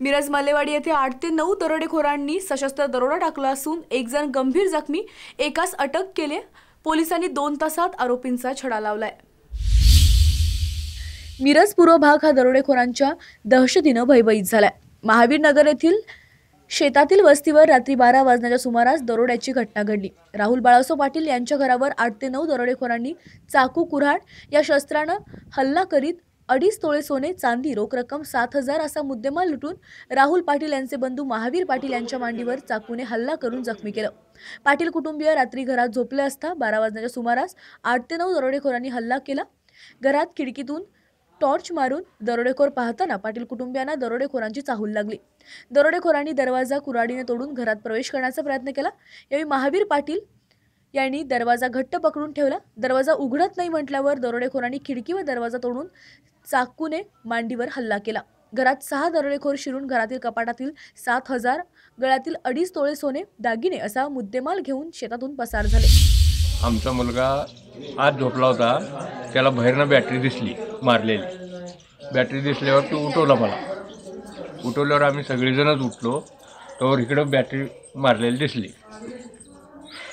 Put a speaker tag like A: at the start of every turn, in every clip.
A: मिरज मालेवाडी येथे आठ ते नऊ दरोडेखोरांनी सशस्त्र दरोडा टाकला असून एक जण गंभीर जखमी एकास अटक केले. पोलिसांनी दोन तासात आरोपींचा छडा लावलाय. मिरज पूर्व भाग हा दरोडेखोरांच्या दहशतीनं भयभीत झालाय. महावीर नगर येथील शेतातील वस्तीवर रात्री बारा वाजण्याच्या सुमारास दरोड्याची घटना घडली. राहुल बाळासो पाटील यांच्या घरावर आठ ते नऊ दरोडेखोरांनी चाकू कुऱ्हाड या शस्त्रानं हल्ला करीत अडीच तोळे सोने चांदी रोख रक्कम सात हजार असा मुद्देमाल लुटून राहुल पाटील यांचे बंधू महावीर पाटील यांच्या मांडीवर चाकूने हल्ला करून जखमी केलं. पाटील कुटुंबीय रात्री घरात झोपले असता बारा वाजण्याच्या सुमारास आठ ते नऊ दरोडेखोरांनी हल्ला केला. घरात खिडकीतून टॉर्च मारून दरोडेखोर पाहताना पाटील कुटुंबियांना दरोडेखोरांची चाहूल लागली. दरोडेखोरांनी दरवाजा कुऱ्हाडीने तोडून घरात प्रवेश करण्याचा प्रयत्न केला. यावेळी महावीर पाटील यांनी दरवाजा घट्ट पकडून ठेवला. दरवाजा उघडत नाही म्हटल्यावर दरोडेखोरांनी खिडकी व दरवाजा तोडून चाकूने मांडीवर हल्ला केला. घरात सहा दरोडेखोर शिरून घरातील कपाटातील सात हजार गळ्यातील अडीच तोळे सोने दागिने असा मुद्देमाल घेऊन शेतातून पसार झाले.
B: आमचा मुलगा आज झोपला होता. त्याला बाहेरनं बॅटरी दिसली मारलेली. बॅटरी दिसल्यावर तो उठवला मला. उठवल्यावर आम्ही सगळेजणच उठलो. तर इकडं बॅटरी मारलेली दिसली.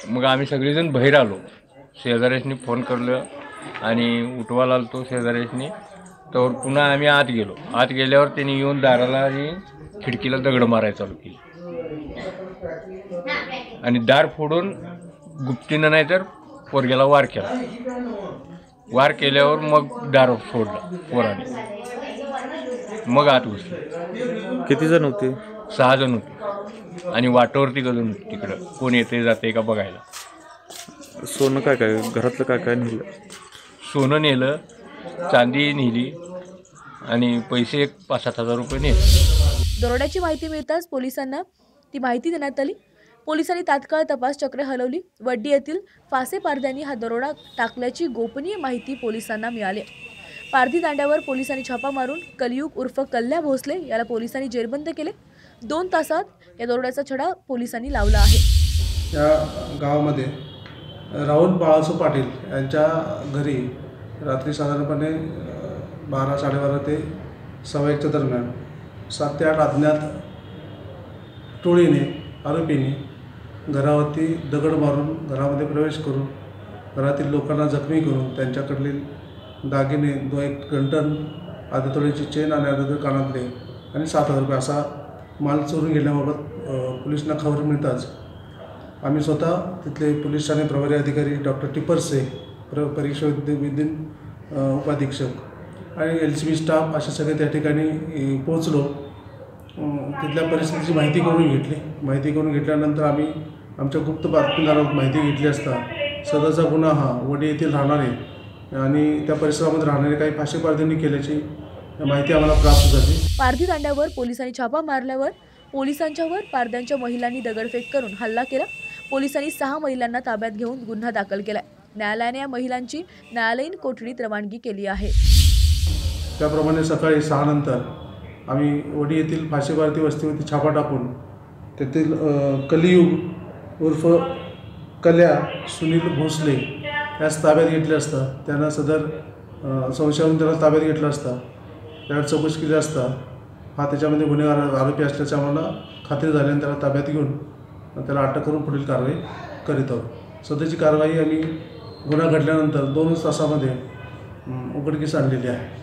B: मग आम्ही सगळेजण बाहेर आलो. शेजाऱ्याशनी फोन करलं आणि उठवायला आलो तो शेजाऱ्याशनी तर पुन्हा आम्ही आत गेलो. आत गेल्यावर त्यांनी येऊन दाराला आणि खिडकीला दगड मारायला चालू केली. आणि दार फोडून गुप्तीनं नाही तर पोरग्याला वार केला. वार केल्यावर मग दार फोडला पोराने. मग आत घुसले.
C: किती जण होते?
B: सहा जण होते. आणि वाटावरती गजून तिकडं. कोण येते जाते का बघायला.
C: सोनं काय काय? घरातलं काय काय नेलं?
B: सोनं नेलं. चांदी नेली आणि पैसे एक पाच सात हजार रुपये नेले.
A: दरोड्याची माहिती मिळताच पोलिसांना ती माहिती देण्यात आली. पोलिसांनी तात्काळ तपास चक्र हलवली. वड्डी येथील फासे पारद्यांनी हा दरोडा टाकल्याची गोपनीय माहिती पोलिसांना मिळाली. पारधी दांड्यावर पोलिसांनी छापा मारून कलियुग उर्फ कल्ल्या भोसले याला पोलिसांनी जेरबंद केले. दोन तासात या दरोड्याचा छडा पोलिसांनी लावला आहे.
D: या गावामध्ये राहुल बाळासो पाटील यांच्या घरी रात्री साधारणपणे बारा साडेबारा ते सव्वा एकच्या दरम्यान सात ते आठ अज्ञात टोळीने आरोपीने घरावरती दगड मारून घरामध्ये प्रवेश करून घरातील लोकांना जखमी करून त्यांच्याकडील दागिने दो एक गंटन अर्ध्या तोळीची चेन आणि अर्ध्या कानातले आणि सात हजार रुपये असा माल चोरून गेल्याबाबत पोलिसांना खबर मिळताच आम्ही स्वतः तिथले पोलीस ठाणे प्रभारी अधिकारी डॉक्टर टिपरसे प्र परीक्षा विद्य उपाधीक्षक आणि एल सी बी स्टाफ असे सगळे त्या ठिकाणी पोचलो तिथल्या परिस्थितीची माहिती करून घेतली. माहिती करून घेतल्यानंतर आम्ही आमच्या गुप्त बातमीदारावर माहिती घेतली असता सदरचा गुन्हा हा वडी येथील राहणारे आणि त्या परिसरामध्ये राहणारे काही फाशीपारध्यांनी केल्याची माहिती आम्हाला प्राप्त झाली.
A: पारधी दांड्यावर पोलिसांनी छापा मारल्यावर पोलिसांच्यावर पारध्यांच्या महिलांनी दगडफेक करून हल्ला केला. पोलिसांनी सहा महिलांना ताब्यात घेऊन गुन्हा दाखल केलाय न्यायालयाने या महिलांची न्यायालयीन कोठडीत रवानगी केली आहे.
D: त्याप्रमाणे सकाळी सहानंतर आम्ही वडी येथील फाशी भारती वस्तीवरती छापा टाकून तेथील कलियुग उर्फ कल्या सुनील भोसले यास ताब्यात घेतले असता त्यांना सदर संशयावरून त्याला ताब्यात घेतलं असता त्यावर चौकशी केली असता हा त्याच्यामध्ये गुन्हेगार आरोपी असल्याचं आम्हाला खात्री झाल्याने त्याला ताब्यात घेऊन त्याला अटक करून पुढील कारवाई करीत आहोत. सध्याची कारवाई आम्ही गुन्हा घडल्यानंतर दोनच तासामध्ये उघडकीस आणलेली आहे.